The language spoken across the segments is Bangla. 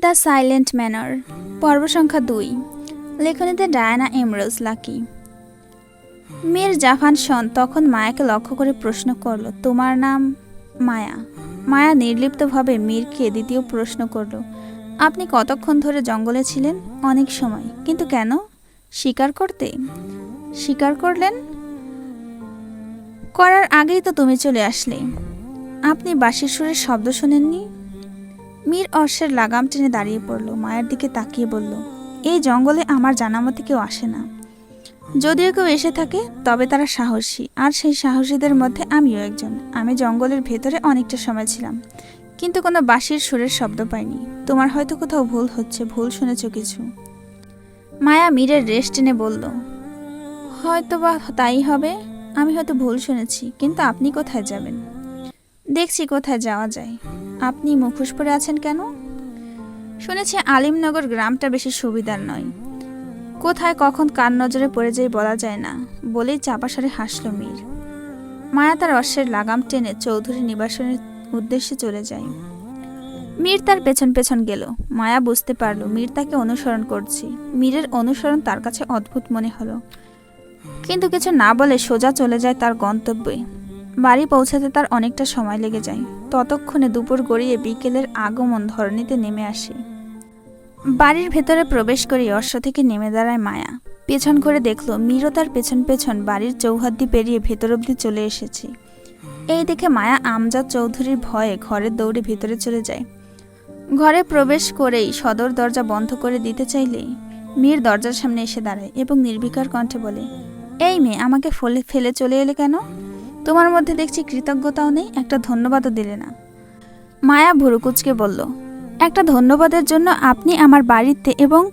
The silent manner. পর্ব সংখ্যা দুই। লেখনীতে Diana Emroz Lucky. Mir Japan সন তখন মায়াকে লক্ষ্য করে প্রশ্ন করল, তোমার নাম মায়া? মায়া নির্লিপ্তভাবে মীরকে দ্বিতীয় প্রশ্ন করল, আপনি কতক্ষণ ধরে জঙ্গলে ছিলেন? অনেক সময়। কিন্তু কেন? শিকার করতে? শিকার করলেন? করার আগেই তো তুমি চলে আসলে। আপনি বাঁশির সুরের শব্দ শোনেননি? মীর অশ্বের লাগাম টেনে দাঁড়িয়ে পড়ল, মায়ের দিকে তাকিয়ে বলল, এই জঙ্গলে আমার জানা মতে কেউ আসে না। যদিও কেউ এসে থাকে, তবে তারা সাহসী, আর সেই সাহসীদের মধ্যে আমিও একজন। আমি জঙ্গলের ভেতরে অনেকটা সময় ছিলাম, কিন্তু কোনো বাঁশির সুরের শব্দ পাইনি। তোমার হয়তো কোথাও ভুল হচ্ছে, ভুল শুনেছ কিছু? মায়া মীরের রেস্ট টেনে বলল হয়তো বা তাই হবে। আমি হয়তো ভুল শুনেছি, কিন্তু আপনি কোথায় যাবেন? দেখছি কোথায় যাওয়া যায়। আপনি মুখোশ পরে আছেন কেন? শুনেছি আলিমনগর গ্রামটা বেশি সুবিধার নয়। কোথায় কখন কার নজরে পড়ে যায় বলা যায় না, বলেই চাপাসারে হাসল মীর। মায়া তার অশ্বের লাগাম টেনে চৌধুরী নিবাসনের উদ্দেশ্যে চলে যায়। মীর তার পেছন পেছন গেল। মায়া বুঝতে পারল, মীর তাকে অনুসরণ করছি। মীরের অনুসরণ তার কাছে অদ্ভুত মনে হলো। কিন্তু কিছু না বলে সোজা চলে যায় তার গন্তব্যে। বাড়ি পৌঁছাতে তার অনেকটা সময় লেগে যায়। ততক্ষণে দুপুর গড়িয়ে বিকেলের আগমন ধরণীতে নেমে আসে। বাড়ির ভেতরে প্রবেশ করে অশ্ব থেকে নেমে দাঁড়ায় মায়া। পেছন করে দেখল মীরও তার পেছন পেছন বাড়ির চৌহাদ্দি পেরিয়ে ভেতর অবধি চলে এসেছে। এই দেখে মায়া আমজাদ চৌধুরীর ভয়ে ঘরের দৌড়ে ভেতরে চলে যায়। ঘরে প্রবেশ করেই সদর দরজা বন্ধ করে দিতে চাইলে মীর দরজার সামনে এসে দাঁড়ায় এবং নির্বিকার কণ্ঠে বলে, এই মেয়ে, আমাকে ফলে, ফেলে চলে এলে কেন? তোমার মধ্যে দেখছি কৃতজ্ঞতাও নেই, একটা ধন্যবাদও দিলে না। মায়া ভুরুকুচকে বলল, একটা ধন্যবাদের জন্য আপনি আমার বাড়িতে এবং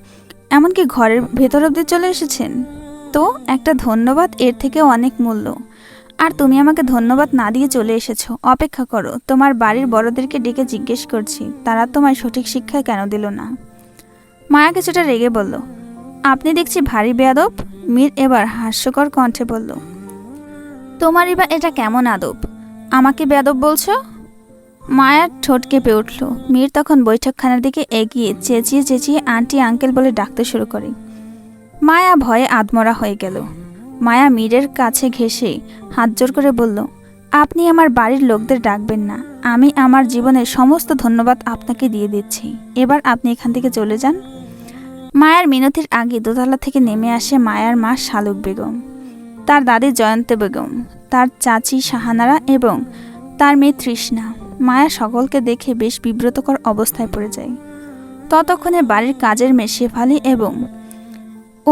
এমনকি ঘরের ভেতর অব্দি চলে এসেছেন? তো, একটা ধন্যবাদ এর থেকে অনেক মূল্য। আর তুমি আমাকে ধন্যবাদ না দিয়ে চলে এসেছ। অপেক্ষা করো, তোমার বাড়ির বড়দেরকে ডেকে জিজ্ঞেস করছি। তারা তোমায় সঠিক শিক্ষা কেন দিল না? মায়া কিছুটা রেগে বলল, আপনি দেখছি ভারী বেয়াদব। মীর এবার হাস্যকর কণ্ঠে বলল তোমারই বা এটা কেমন আদব? আমাকে বেদব বলছো? মায়ার ঠোঁট কেঁপে উঠল। মীর তখন বৈঠকখানার দিকে এগিয়ে চেঁচিয়ে চেঁচিয়ে আন্টি, আঙ্কেল বলে ডাকতে শুরু করে। মায়া ভয়ে আদমরা হয়ে গেল। মায়া মীরের কাছে ঘেসে হাত জোর করে বলল, আপনি আমার বাড়ির লোকদের ডাকবেন না। আমি আমার জীবনের সমস্ত ধন্যবাদ আপনাকে দিয়ে দিচ্ছি। এবার আপনি এখান থেকে চলে যান। মায়ার মিনতির আগে দোতলা থেকে নেমে আসে মায়ার মা শালুক বেগম। তার দাদি জয়ন্ত বেগম, তার চাচি শাহানারা এবং তার মেয়ে তৃষ্ণা। মায়া সকলকে দেখে বেশ বিব্রতকর অবস্থায় পড়ে যায়। ততক্ষণে বাড়ির কাজের মেয়ে শেফালি এবং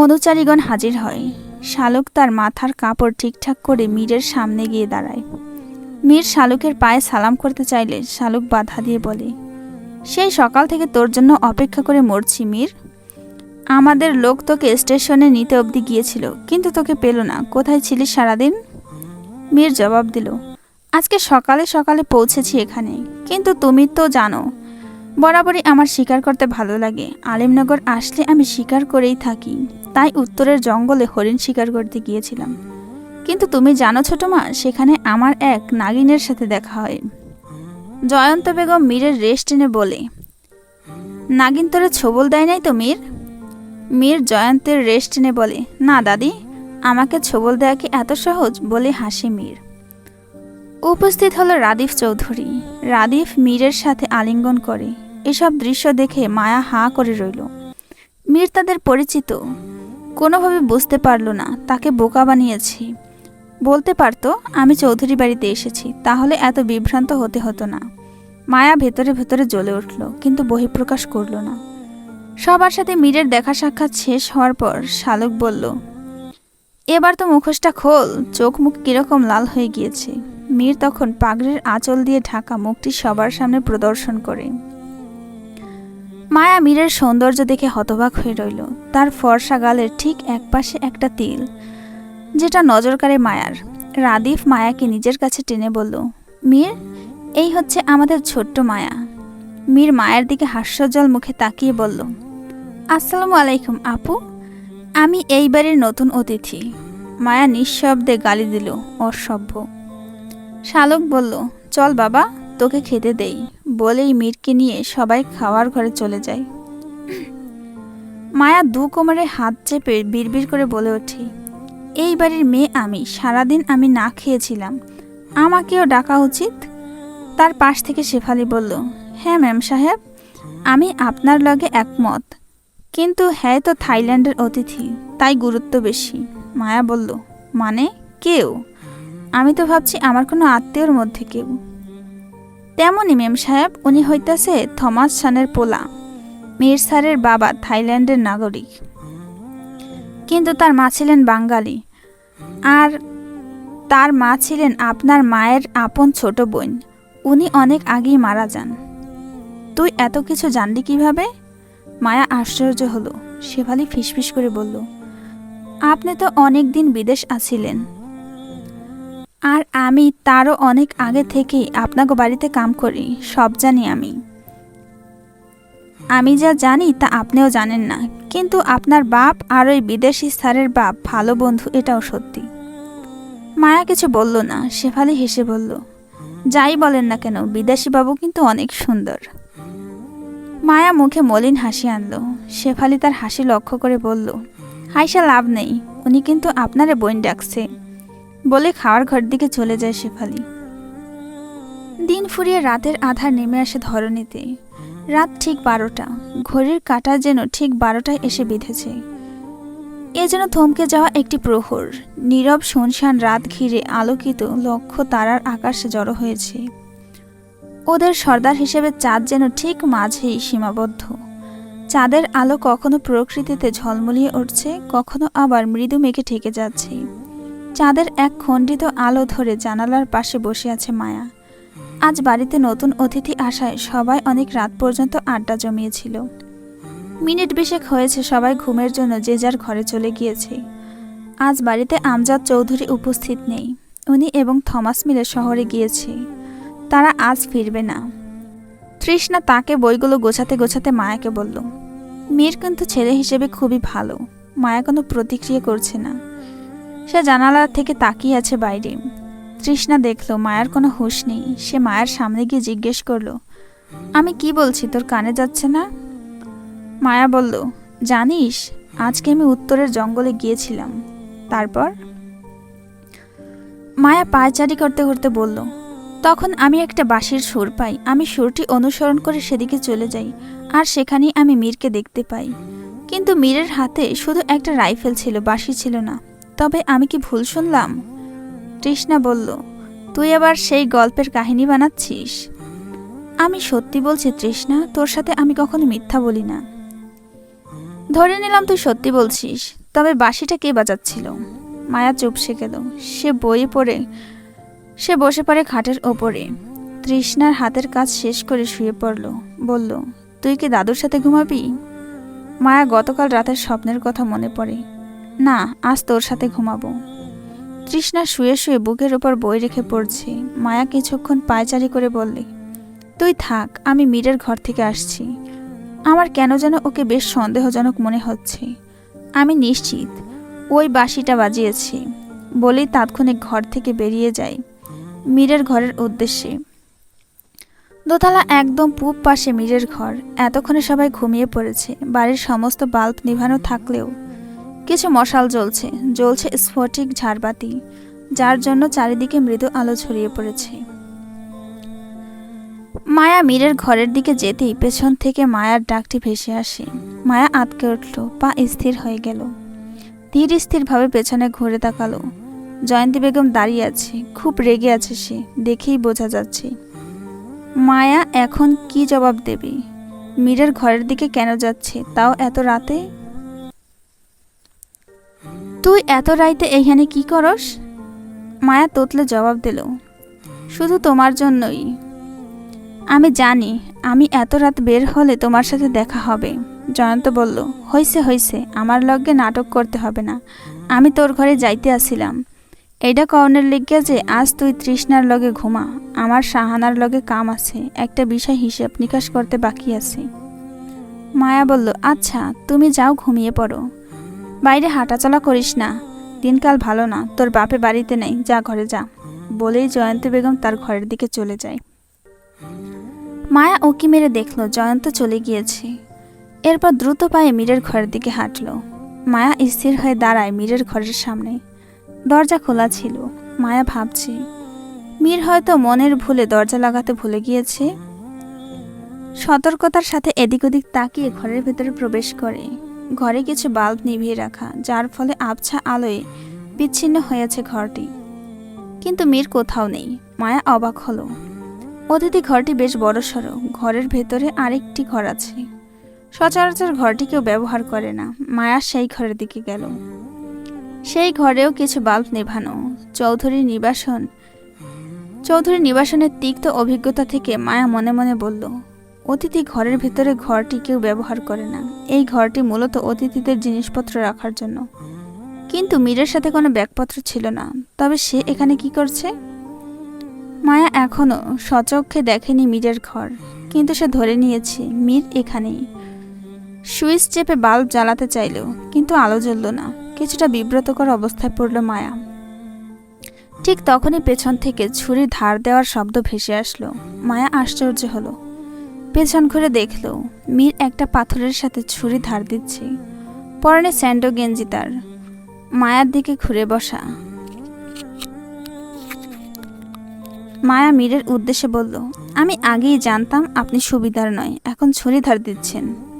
অনুচারীগণ হাজির হয়। শালুক তার মাথার কাপড় ঠিকঠাক করে মীরের সামনে গিয়ে দাঁড়ায়। মীর শালুকের পায়ে সালাম করতে চাইলে শালুক বাধা দিয়ে বলে, সেই সকাল থেকে তোর জন্য অপেক্ষা করে মরছি মীর। আমাদের লোক তোকে স্টেশনে নিতে অবধি গিয়েছিল, কিন্তু তোকে পেল না। কোথায় ছিলিস সারাদিন? মীর জবাব দিল, আজকে সকালে সকালে পৌঁছেছি এখানে, কিন্তু তুমি তো জানো, বরাবরই আমার শিকার করতে ভালো লাগে। আলিমনগর আসলে আমি শিকার করেই থাকি, তাই উত্তরের জঙ্গলে হরিণ শিকার করতে গিয়েছিলাম। কিন্তু তুমি জানো ছোট মা সেখানে আমার এক নাগিনের সাথে দেখা হয়। জয়ন্ত বেগম মীরের রেস্ট এনে বলে, নাগিন তোরে ছবল দেয় নাই তো মীর? মীর জয়ন্তের রেস্ট টেনে বলে, না দাদি, আমাকে ছবল দেয়া কি এত সহজ? বলে হাসে মীর। উপস্থিত হলো রাদিফ চৌধুরী। রাদিফ মীরের সাথে আলিঙ্গন করে। এসব দৃশ্য দেখে মায়া হাঁ করে রইল। মীর তাদের পরিচিত। কোনোভাবে বুঝতে পারল না, তাকে বোকা বানিয়েছি। বলতে পারতো, আমি চৌধুরী বাড়িতে এসেছি, তাহলে এত বিভ্রান্ত হতে হতো না। মায়া ভেতরে ভেতরে জ্বলে উঠল, কিন্তু বহিঃপ্রকাশ করল না। সবার সাথে মীরের দেখা সাক্ষাৎ শেষ হওয়ার পর শালুক বলল, এবার তো মুখোশটা খোল, চোখ মুখ কীরকম লাল হয়ে গিয়েছে। মীর তখন পাগড়ির আঁচল দিয়ে ঢাকা মুখটি সবার সামনে প্রদর্শন করে। মায়া মীরের সৌন্দর্য দেখে হতবাক হয়ে রইল। তার ফর্সা গালের ঠিক একপাশে একটা তিল, যেটা নজর কাড়ে মায়ার। রাদিফ মায়াকে নিজের কাছে টেনে বলল, মীর, এই হচ্ছে আমাদের ছোট্ট মায়া। মীর মায়ের দিকে হাস্যজ্জ্বল মুখে তাকিয়ে বলল আসসালামু আলাইকুম, আপু। আমি এই বাড়ির নতুন অতিথি। মায়া নিঃশব্দে গালি দিল অসভ্য। শালক বলল, চল বাবা, তোকে খেতে দেই। বলেই মীরকে নিয়ে সবাই খাওয়ার ঘরে চলে যায়। মায়া দু কোমরে হাত চেপে বিড়বিড় করে বলে ওঠে, এই বাড়ির মেয়ে আমি, সারাদিন আমি না খেয়েছিলাম। আমাকেও ডাকা উচিত? তার পাশ থেকে শেফালি বলল হ্যাঁ ম্যাম সাহেব, আমি আপনার লগে একমত। কিন্তু হ্যাঁ তো থাইল্যান্ডের অতিথি, তাই গুরুত্ব বেশি। মায়া বলল মানে? কেউ? আমি তো ভাবছি আমার কোনো আত্মীয়র মধ্যে কেউ। তেমনই মেম সাহেব, উনি হইতাছে থমাস সানের পোলা, মীর স্যারের বাবা থাইল্যান্ডের নাগরিক। কিন্তু তার মা ছিলেন বাঙালি। আর তার মা ছিলেন আপনার মায়ের আপন ছোট বোন। উনি অনেক আগেই মারা যান। তুই এত কিছু জানলি কীভাবে? মায়া আশ্চর্য হলো। শেফালি ফিসফিস করে বলল, আপনি তো অনেক দিন বিদেশ আছিলেন। আর আমি তারও অনেক আগে থেকেই আপনাকে বাড়িতে কাম করি, সব জানি আমি। আমি যা জানি তা আপনিও জানেন না, কিন্তু আপনার বাপ আর ওই বিদেশি স্যারের বাপ ভালো বন্ধু, এটাও সত্যি। মায়া কিছু বলল না, শেফালি হেসে বলল, যাই বলেন না কেন বিদেশি বাবু কিন্তু অনেক সুন্দর। মায়া মুখে মলিন হাসি আনলো। শেফালি তার হাসি লক্ষ্য করে বলল, হাইসা, লাভ নেই। উনি কিন্তু আপনারে বইন ডাকছে। বলে খাওয়ার ঘর দিকে চলে যায় শেফালি। দিন ফুরিয়ে রাতের আধার নেমে আসে ধরণীতে। রাত ঠিক বারোটা। ঘড়ির কাঁটা যেন ঠিক বারোটায় এসে বিঁধেছে। এ যেন থমকে যাওয়া একটি প্রহর। নীরব শুনশান রাত ঘিরে আলোকিত লক্ষ তারার আকাশে জড়ো হয়েছে। ওদের সর্দার হিসেবে চাঁদ যেন ঠিক মাঝেই সীমাবদ্ধ। চাঁদের আলো কখনো প্রকৃতিতে ঝলমলিয়ে উঠছে, কখনো আবার মৃদু মেঘে ঠেকে যাচ্ছে। চাঁদের এক খণ্ডিত আলো ধরে জানালার পাশে বসে আছে মায়া। আজ বাড়িতে নতুন অতিথি আসায় সবাই অনেক রাত পর্যন্ত আড্ডা জমিয়েছিল। মিনিট বিশেক হয়েছে সবাই ঘুমের জন্য যে যার ঘরে চলে গিয়েছে। আজ বাড়িতে আমজাদ চৌধুরী উপস্থিত নেই। উনি এবং থমাস মিলে শহরে গিয়েছে। তারা আজ ফিরবে না। তৃষ্ণা তাকে বইগুলো গোছাতে গোছাতে মায়াকে বলল, মীর কিন্তু ছেলে হিসেবে খুবই ভালো, মায়া কোনো প্রতিক্রিয়া করছে না। সে জানালার থেকে তাকিয়ে আছে বাইরে। তৃষ্ণা দেখল, মায়ার কোনো হুঁশ নেই। সে মায়ের সামনে গিয়ে জিজ্ঞেস করল, আমি কি বলছি, তোর কানে যাচ্ছে না? মায়া বলল, জানিস, আজকে আমি উত্তরের জঙ্গলে গিয়েছিলাম। তারপর? মায়া পায়চারি করতে করতে বলল তখন আমি একটা বাঁশির সুর পাই। আমি সুরটি অনুসরণ করে সেদিকে চলে যাই, আর সেখানেই আমি মীরকে দেখতে পাই। কিন্তু মীরের হাতে শুধু একটা রাইফেল ছিল, বাঁশি ছিল না। তবে আমি কি ভুল শুনলাম? তৃষ্ণা বলল, তুই আবার সেই গল্পের কাহিনী বানাচ্ছিস? আমি সত্যি বলছি তৃষ্ণা, তোর সাথে আমি কখনো মিথ্যা বলি না। ধরে নিলাম তুই সত্যি বলছিস, তবে বাঁশিটা কে বাজাচ্ছিল? মায়া চুপসে গেল। সে বইয়ে পড়ে সে বসে পড়ে খাটের ওপরে। তৃষ্ণার হাতের কাজ শেষ করে শুয়ে পড়ল। বলল, তুই কি দাদুর সাথে ঘুমাবি? মায়া গতকাল রাতের স্বপ্নের কথা মনে পড়ে। না, আজ তোর সাথে ঘুমাবো। তৃষ্ণা শুয়ে শুয়ে বুকের ওপর বই রেখে পড়ছে। মায়া কিছুক্ষণ পায়চারি করে বললে, তুই থাক, আমি মীরের ঘর থেকে আসছি। আমার কেন যেন ওকে বেশ সন্দেহজনক মনে হচ্ছে। আমি নিশ্চিত, ওই বাঁশিটা বাজিয়েছে। বলেই তাৎক্ষণিক ঘর থেকে বেরিয়ে যায়। মীরের ঘরের উদ্দেশ্যে। দোতলা একদম পূব পাশে মীরের ঘর। এতক্ষণে সবাই ঘুমিয়ে পড়েছে। বাড়ির সমস্ত বাল্ব নিভানো থাকলেও কিছু মশাল জ্বলছে। জ্বলছে স্ফটিক ঝাড়বাতি, যার জন্য চারিদিকে মৃদু আলো ছড়িয়ে পড়েছে। মায়া মীরের ঘরের দিকে যেতেই পেছন থেকে মায়ার ডাকটি ভেসে আসে। মায়া আটকে উঠল, পা স্থির হয়ে গেল। ধীর স্থিরভাবে পেছনে ঘুরে তাকালো। জয়ন্তী বেগম দাঁড়িয়ে আছে। খুব রেগে আছে সে। দেখেই বোঝা যাচ্ছে। মায়া এখন কি জবাব দেবে? মীরের ঘরের দিকে কেন যাচ্ছে? তাও এত রাতে? তুই এত রাইতে এইখানে কি করস? মায়া তোতলে জবাব দিল, শুধু তোমার জন্যই। আমি জানি, আমি এত রাত বের হলে তোমার সাথে দেখা হবে। জয়ন্ত বলল, হইছে হইছে। আমার লগে নাটক করতে হবে না। আমি তোর ঘরে যাইতে আসিলাম। এইটা কর্ণের লিখিয়া যে, আজ তুই তৃষ্ণার লগে ঘুমা। আমার সাহানার লগে কাম আছে। একটা বিষয় হিসেব নিকাশ করতে বাকি আছে। মায়া বলল আচ্ছা তুমি যাও ঘুমিয়ে পড়ো। বাইরে হাঁটাচলা করিস না। দিনকাল ভালো না। তোর বাপে বাড়িতে নেই। যা ঘরে যা। বলেই জয়ন্তী বেগম তার ঘরের দিকে চলে যায়। মায়া উকি মেরে দেখল, জয়ন্ত চলে গিয়েছে। এরপর দ্রুত পায়ে মীরের ঘরের দিকে হাঁটল। মায়া স্থির হয়ে দাঁড়ায় মীরের ঘরের সামনে। দরজা খোলা ছিল। মায়া ভাবছে, মীর হয়তো মনের ভুলে দরজা লাগাতে ভুলে গিয়েছে। সতর্কতার সাথে এদিক ওদিক তাকিয়ে ঘরের ভেতরে প্রবেশ করে। ঘরে কিছু বাল্ব নিভিয়ে রাখা, যার ফলে আবছা আলোয় বিচ্ছিন্ন হয়েছে ঘরটি। কিন্তু মীর কোথাও নেই, মায়া অবাক হলো। অতিথি ঘরটি বেশ বড়সড় ঘরের ভেতরে আরেকটি ঘর আছে। সচরাচর ঘরটি কেউ ব্যবহার করে না, মায়া সেই ঘরের দিকে গেল। সেই ঘরেও কিছু বাল্ব নেভানো। চৌধুরী নিবাসন। চৌধুরী নিবাসনের তিক্ত অভিজ্ঞতা থেকে মায়া মনে মনে বলল, অতিথি ঘরের ভেতরে ঘরটি কেউ ব্যবহার করে না। এই ঘরটি মূলত অতিথিদের জিনিসপত্র রাখার জন্য। কিন্তু মীরের সাথে কোনো ব্যাগপত্র ছিল না। তবে সে এখানে কি করছে? মায়া এখনও সচক্ষে দেখেনি মীরের ঘর, কিন্তু সে ধরে নিয়েছে, মীর এখানেই। সুইচ চেপে বাল্ব জ্বালাতে চাইল কিন্তু আলো জ্বলল না। কিছুটা বিব্রতকর অবস্থায় পড়ল মায়া। ঠিক তখনই পেছন থেকে ছুরি ধার দেওয়ার শব্দ ভেসে আসলো। মায়া আশ্চর্য হলো। পেছন ঘুরে দেখল, মীর একটা পাথরের সাথে ছুরি ধার দিচ্ছে। পরনে স্যান্ডো গেঞ্জি তার। মায়ার দিকে ঘুরে বসা। মায়া মীরের উদ্দেশ্যে বলল, আমি আগেই জানতাম আপনি সুবিধার নয়, এখন ছুরি ধার দিচ্ছেন।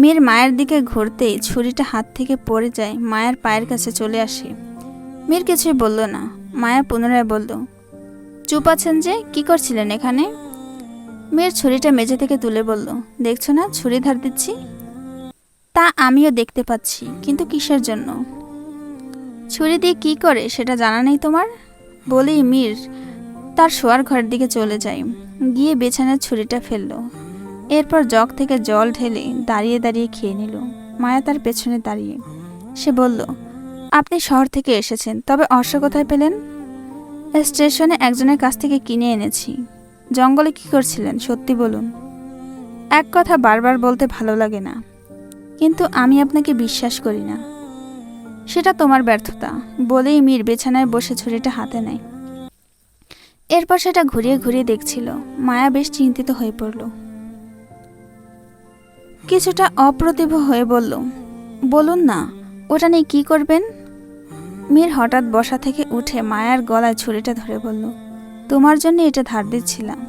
মীর মায়ের দিকে ঘুরতেই ছুরিটা হাত থেকে পড়ে যায়, মায়ের পায়ের কাছে চলে আসে। মীর কিছুই বলল না, মায়া পুনরায় বলল, চুপ আছেন যে, কি করছিলেন এখানে? মেয়ের ছুরিটা মেঝে থেকে তুলে বলল, দেখছ না, ছুরি ধার দিচ্ছি? তা আমিও দেখতে পাচ্ছি, কিন্তু কিসের জন্য? ছুরি দিয়ে কি করে, সেটা জানা নেই তোমার? বলেই মীর তার শোয়ার ঘরের দিকে চলে যায়। গিয়ে বেছানার ছুরিটা ফেলল। এরপর জগ থেকে জল ঢেলে দাঁড়িয়ে দাঁড়িয়ে খেয়ে নিল। মায়া তার পেছনে দাঁড়িয়ে। সে বলল, আপনি শহর থেকে এসেছেন, তবে অর্শ কোথায় পেলেন? স্টেশনে একজনের কাছ থেকে কিনে এনেছি। জঙ্গলে কি করছিলেন, সত্যি বলুন? এক কথা বারবার বলতে ভালো লাগে না, কিন্তু আমি আপনাকে বিশ্বাস করি না। সেটা তোমার ব্যর্থতা, বলেই মীর বিছানায় বসে ছুরিটা হাতে নেয়। এরপর সেটা ঘুরিয়ে ঘুরিয়ে দেখছিল। মায়া বেশ চিন্তিত হয়ে পড়ল। কিছুটা অপ্রতিভ হয়ে বলল, বলুন না, ওটা নিয়ে কি করবেন? মীর হঠাৎ বসা থেকে উঠে মায়ার গলায় ছুরিটা ধরে বলল, তোমার জন্য এটা ধার দিচ্ছিলাম।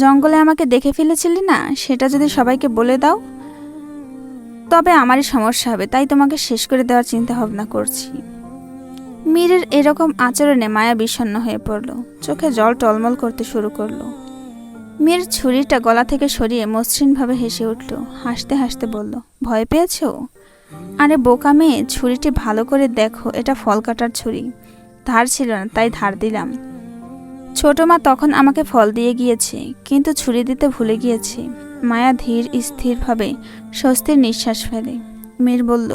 জঙ্গলে আমাকে দেখে ফেলেছিলি না, সেটা যদি সবাইকে বলে দাও, তবে আমারই সমস্যা হবে, তাই তোমাকে শেষ করে দেওয়ার চিন্তা ভাবনা করছি। মীরের এরকম আচরণে মায়া বিষণ্ণ হয়ে পড়ল, চোখে জল টলমল করতে শুরু করল। মীর ছুরিটা গলা থেকে সরিয়ে মসৃণভাবে হেসে উঠল। হাসতে হাসতে বলল, ভয় পেয়েছ? আরে বোকা মেয়ে, ছুরিটি ভালো করে দেখো, এটা ফল কাটার ছুরি। ধার ছিল না, তাই ধার দিলাম। ছোট মা তখন আমাকে ফল দিয়ে গিয়েছে, কিন্তু ছুরি দিতে ভুলে গিয়েছে। মায়া ধীর, স্থিরভাবে স্বস্তির নিঃশ্বাস ফেলে। মীর বলল,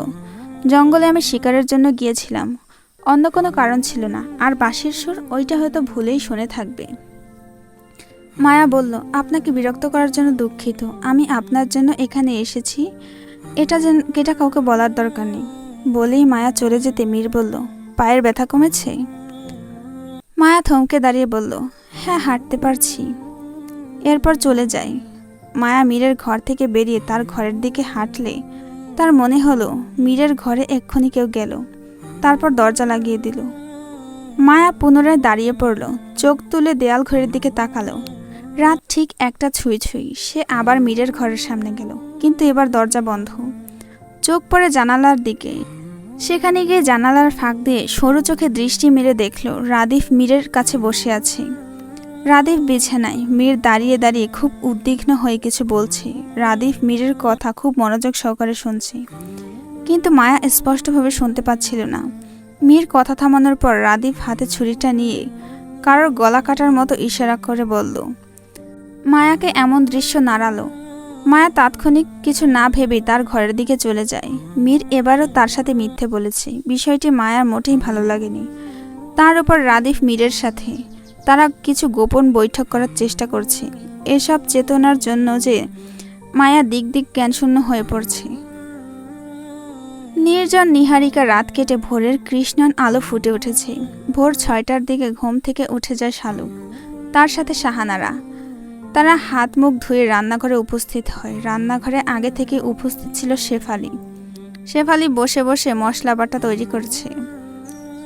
জঙ্গলে আমি শিকারের জন্য গিয়েছিলাম। অন্য কোনো কারণ ছিল না। আর বাঁশির সুর ওইটা হয়তো ভুলেই শুনে থাকবে। মায়া বলল, আপনাকে বিরক্ত করার জন্য দুঃখিত। আমি আপনার জন্য এখানে এসেছি। এটা যেন, এটা কাউকে বলার দরকার নেই। বলেই মায়া চলে যেতে মীর বলল, পায়ের ব্যথা কমেছে? মায়া থমকে দাঁড়িয়ে বলল হ্যাঁ হাঁটতে পারছি। এরপর চলে যাই। মায়া মীরের ঘর থেকে বেরিয়ে তার ঘরের দিকে হাঁটলে তার মনে হলো, মীরের ঘরে এক্ষুনি কেউ গেল। তারপর দরজা লাগিয়ে দিল। মায়া পুনরায় দাঁড়িয়ে পড়ল, চোখ তুলে দেয়াল ঘরের দিকে তাকালো। রাত ঠিক একটা ছুঁই ছুঁই, সে আবার মীরের ঘরের সামনে গেল। কিন্তু এবার দরজা বন্ধ। চোখ পড়ে জানালার দিকে। সেখানে গিয়ে জানালার ফাঁক দিয়ে সরু চোখে দৃষ্টি মেরে দেখল, রাদিফ মীরের কাছে বসে আছে। রাদিফ বিছানায়, মীর দাঁড়িয়ে দাঁড়িয়ে খুব উদ্বিগ্ন হয়ে কিছু বলছে। রাদিফ মীরের কথা খুব মনোযোগ সহকারে শুনছে। কিন্তু মায়া স্পষ্টভাবে শুনতে পাচ্ছিল না। মীর কথা থামানোর পর রাদিফ হাতে ছুরিটা নিয়ে কারোর গলা কাটার মতো ইশারা করে বলল মায়াকে এমন দৃশ্য নাড়ালো। মায়া তাৎক্ষণিক কিছু না ভেবেই তার ঘরের দিকে চলে যায়। মীর এবারও তার সাথে মিথ্যে বলেছে। বিষয়টি মায়ার মোটেই ভালো লাগেনি। তার উপর রাদিফ মীরের সাথে। তারা কিছু গোপন বৈঠক করার চেষ্টা করছে। এসব চেতনার জন্য যে মায়া দিক দিক জ্ঞানশূন্য হয়ে পড়ছে। নির্জন নিহারিকা রাত কেটে ভোরের কৃষ্ণন আলো ফুটে উঠেছে। ভোর ছয়টার দিকে ঘুম থেকে উঠে যায় শালুক। তার সাথে সাহানারা তারা হাত মুখ ধুয়ে রান্নাঘরে উপস্থিত হয়। রান্নাঘরে আগে থেকে উপস্থিত ছিল শেফালি। শেফালি বসে বসে মশলা বাটা তৈরি করছে।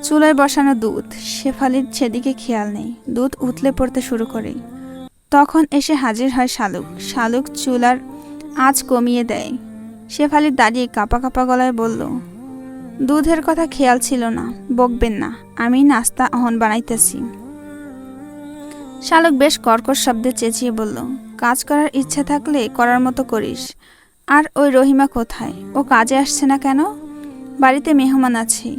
চুলায় বসানো দুধ। শেফালির সেদিকে খেয়াল নেই। দুধ উতলে পড়তে শুরু করে। তখন এসে হাজির হয় শালুক। শালুক চুলার আঁচ কমিয়ে দেয়। শেফালি দাঁড়িয়ে কাপা কাপা গলায় বলল, দুধের কথা খেয়াল ছিল না। বকবেন না। আমি নাস্তা অহন বানাইতেছি। শালক বেশ কর্কশ শব্দে চেঁচিয়ে বলল, কাজ করার ইচ্ছে থাকলে করার মতো করিস। আর ওই রহিমা কোথায়? ও কাজে আসছে না কেন? বাড়িতে মেহমান আছে।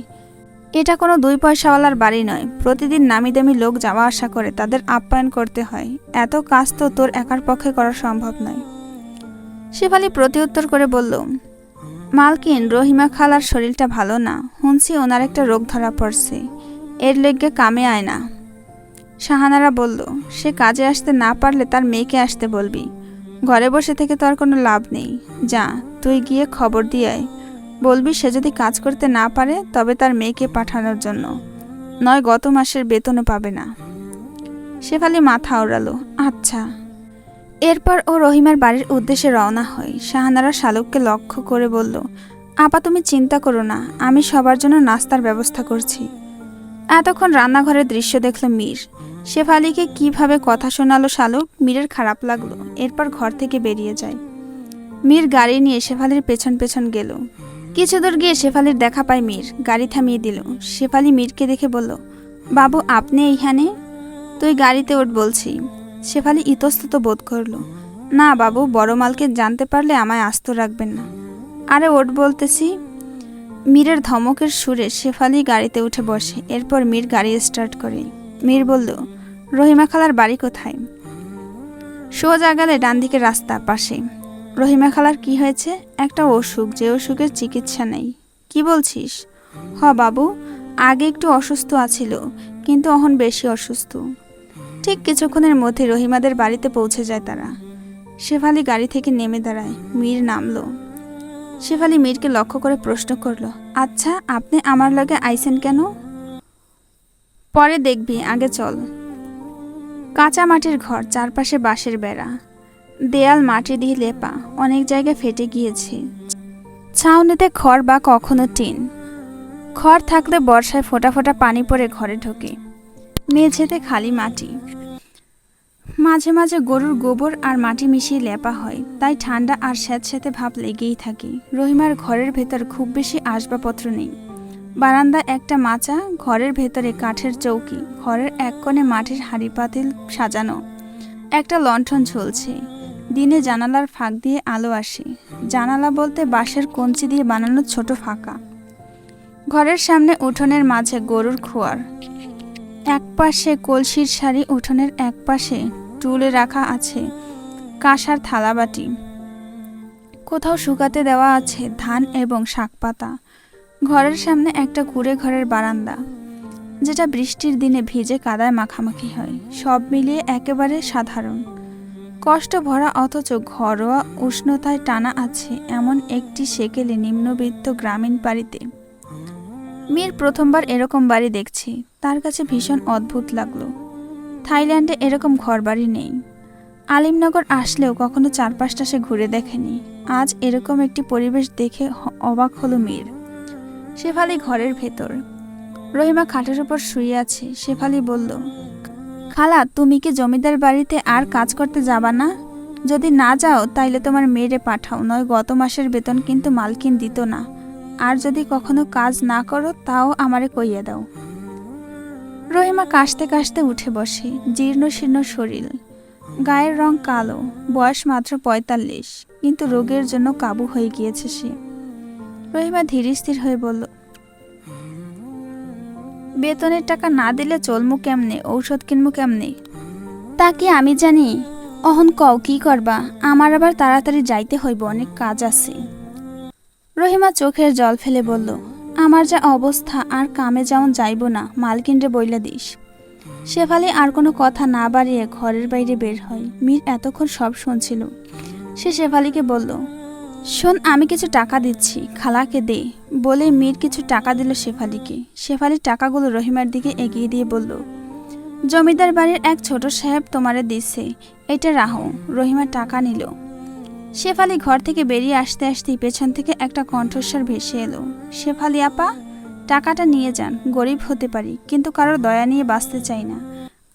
এটা কোনো দুই পয়সাওয়ালার বাড়ি নয়। প্রতিদিন নামি দামি লোক যাওয়া আসা করে, তাদের আপ্যায়ন করতে হয়। এত কাজ তো তোর একার পক্ষে করা সম্ভব নয়। শেফালি প্রতিউত্তর করে বলল, মালকিন, রহিমা খালার শরীরটা ভালো না। হুনসি ওনার একটা রোগ ধরা পড়ছে। এর লেগে কামে আয় না। শাহানারা বলল, সে কাজে আসতে না পারলে তার মেয়েকে আসতে বলবি। ঘরে বসে থেকে তো আর কোনো লাভ নেই। যা, তুই গিয়ে খবর দিয়ে আয়। বলবি, সে যদি কাজ করতে না পারে, তবে তার মেয়েকে পাঠানোর জন্য। নয়, গত মাসের বেতনও পাবে না। শেফালি মাথা ওড়ালো আচ্ছা। এরপর ও রহিমার বাড়ির উদ্দেশ্যে রওনা হয়। শাহানারা শালুককে লক্ষ্য করে বলল, আপা, তুমি চিন্তা করো না, আমি সবার জন্য নাস্তার ব্যবস্থা করছি। এতক্ষণ রান্নাঘরের দৃশ্য দেখল মীর। শেফালিকে কীভাবে কথা শোনালো শালুক, মীরের খারাপ লাগল। এরপর ঘর থেকে বেরিয়ে যায়। মীর গাড়ি নিয়ে শেফালির পেছন পেছন গেল। কিছু দূর গিয়ে শেফালির দেখা পায় মীর। গাড়ি থামিয়ে দিল। শেফালি মীরকে দেখে বলল, বাবু, আপনি এইখানে? তুই গাড়িতে ওঠ, বলছি। শেফালি ইতস্তত বোধ করল, না বাবু, বড় মালকে জানতে পারলে আমায় আস্ত রাখবেন না। আরে ওঠ, বলতেছি। মীরের ধমকের সুরে শেফালি গাড়িতে উঠে বসে। এরপর মীর গাড়ি স্টার্ট করে। মীর বলল, রহিমা খালার বাড়ি কোথায়? সোজা গেলে ডান দিকের রাস্তা পাশে। রহিমা খালার কি হয়েছে? একটা অসুখ, যে অসুখের চিকিৎসা নেই। কি বলছিস? হ বাবু, আগে একটু অসুস্থ আছিল, কিন্তু অহন বেশি অসুস্থ। ঠিক কিছুক্ষণের মধ্যে রহিমাদের বাড়িতে পৌঁছে যায় তারা। শেফালি গাড়ি থেকে নেমে দাঁড়ায়, মীর নামলো। শেফালি মীরকে লক্ষ্য করে প্রশ্ন করল আচ্ছা আপনি আমার লগে আইছেন কেন? পরে দেখবি, আগে চল। কাঁচা মাটির ঘর, চারপাশে বাঁশের বেড়া। দেয়াল মাটি দিয়ে লেপা, অনেক জায়গায় ফেটে গিয়েছে। ছাউনিতে খড় বা কখনো টিন। খড় থাকলে বর্ষায় ফোটা ফোটা পানি পড়ে ঘরে ঢোকে। মেঝেতে খালি মাটি। মাঝে মাঝে গরুর গোবর আর মাটি মিশিয়ে লেপা হয়, তাই ঠান্ডা আর স্যাঁতস্যাঁতে ভাব লেগেই থাকে। রহিমার ঘরের ভেতর খুব বেশি আসবাবপত্র নেই। বারান্দা একটা মাচা, ঘরের ভেতরে কাঠের চৌকি, ঘরের এক কোণে মাটির হাঁড়ি পাতিল সাজানো। একটা লণ্ঠন ঝুলছে। দিনে জানালার ফাঁক দিয়ে আলো আসে। জানালা বলতে বাঁশের কঞ্চি দিয়ে বানানো ছোট ফাঁকা। ঘরের সামনে উঠোনের মাঝে গরুর খোয়ার। এক পাশে কলসির শাড়ি উঠোনের এক পাশে টুলে রাখা আছে কাঁসার থালাবাটি। কোথাও শুকাতে দেওয়া আছে ধান এবং শাকপাতা। ঘরের সামনে একটা কুড়ে ঘরের বারান্দা, যেটা বৃষ্টির দিনে ভিজে কাদায় মাখামাখি হয়। সব মিলিয়ে একেবারে সাধারণ। কষ্ট ভরা অথচ ঘরোয়া উষ্ণতায় টানা আছে এমন একটি সেকেলে নিম্নবিত্ত গ্রামীণ বাড়িতে। মীর প্রথমবার এরকম বাড়ি দেখছি। তার কাছে ভীষণ অদ্ভুত লাগল। থাইল্যান্ডে এরকম ঘরবাড়ি নেই। আলিমনগর আসলেও কখনো চারপাশটা সে ঘুরে দেখেনি। আজ এরকম একটি পরিবেশ দেখে অবাক হলো মীর। শেফালি ঘরের ভেতর। রহিমা খাটের উপর শুয়ে আছে। শেফালি বলল, খালা, তুমি কি জমিদার বাড়িতে আর কাজ করতে যাবা না? যদি না যাও, তাইলে তোমার মেয়েরে পাঠাও, নয় গত মাসের বেতন কিন্তু মালকিন দিত না। আর যদি কখনো কাজ না করো, তাও আমারে কইয়া দাও। রহিমা কাশতে কাশতে উঠে বসে, জীর্ণ শীর্ণ শরীর। গায়ের রং কালো, বয়স মাত্র পঁয়তাল্লিশ, কিন্তু রোগের জন্য কাবু হয়ে গিয়েছে সে। রহিমা ধীরস্থির হয়ে বলল, বেতনের টাকা না দিলে চলমু কেমনে? ঔষধ কিনমু কেমনে? তা কি আমি জানি? অহন কও, কি করবা? আমার আবার তাড়াতাড়ি যাইতে হইব, অনেক কাজ আছে। রহিমা চোখের জল ফেলে বলল, আমার যা অবস্থা, আর কামে যেমন যাইব না, মালকিনরে বইলা দিস। শেফালি আর কোনো কথা না বাড়িয়ে ঘরের বাইরে বের হয়। মীর এতক্ষণ সব শুনছিল। সে শেফালিকে বলল শোন, আমি কিছু টাকা দিচ্ছি, খালাকে দে। বলে মীর কিছু টাকা দিল শেফালিকে। শেফালি টাকাগুলো রহিমার দিকে এগিয়ে দিয়ে বলল, জমিদার বাড়ির এক ছোট সাহেব তোমারে দিছে। এটা রাহো। রহিমা টাকা নিল। শেফালি ঘর থেকে বেরিয়ে আসতে আসতেই পেছন থেকে একটা কণ্ঠস্বর ভেসে এলো। শেফালি আপা, টাকাটা নিয়ে যান, গরিব হতে পারি, কিন্তু কারোর দয়া নিয়ে বাঁচতে চাই না।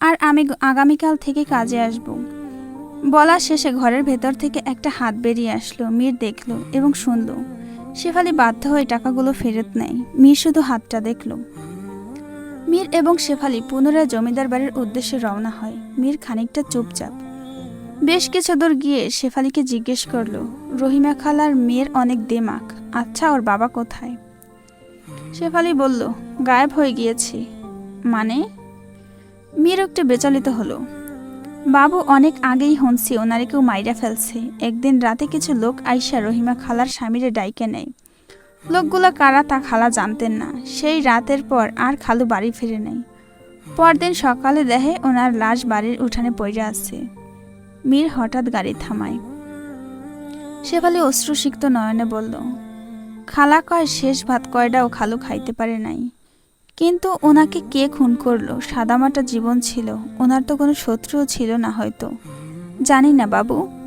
আর আমি আগামীকাল থেকে কাজে আসব। বলা শেষে ঘরের ভেতর থেকে একটা হাত বেরিয়ে আসলো, মীর দেখল এবং শুনল। শেফালি বাধ্য হয়ে টাকাগুলো ফেরত নেয়। মীর শুধু হাতটা দেখল। মীর এবং শেফালি পুনরায় জমিদার বাড়ির উদ্দেশ্যে রওনা হয়। মীর খানিকটা চুপচাপ। বেশ কিছু দূর গিয়ে শেফালিকে জিজ্ঞেস করল, রহিমা খালার মেয়ের অনেক দেমাক আচ্ছা ওর বাবা কোথায়? শেফালি বলল, গায়েব হয়ে গিয়েছে। মানে? মীর একটু বেচালিত হলো। বাবু অনেক আগেই হনসি ওনারে কেউ মাইরা ফেলছে। একদিন রাতে কিছু লোক আইসা রহিমা খালার স্বামীরে ডাইকে নেয়। লোকগুলো কারা তা খালা জানতেন না। সেই রাতের পর আর খালু বাড়ি ফিরে নেই। পরদিন সকালে দেহে ওনার লাশ বাড়ির উঠানে পড়ে আছে। মীর হঠাৎ গাড়ি থামায়। সে শেফালি অশ্রুসিক্ত নয়নে বলল, খালা কয়, শেষ ভাত কয়টাও খালু খাইতে পারে নাই? কিন্তু ওনাকে কে খুন করল? সাদামাটা জীবন ছিল। ওনার তো কোনো শত্রুও ছিল না হয়তো। জানি না বাবু।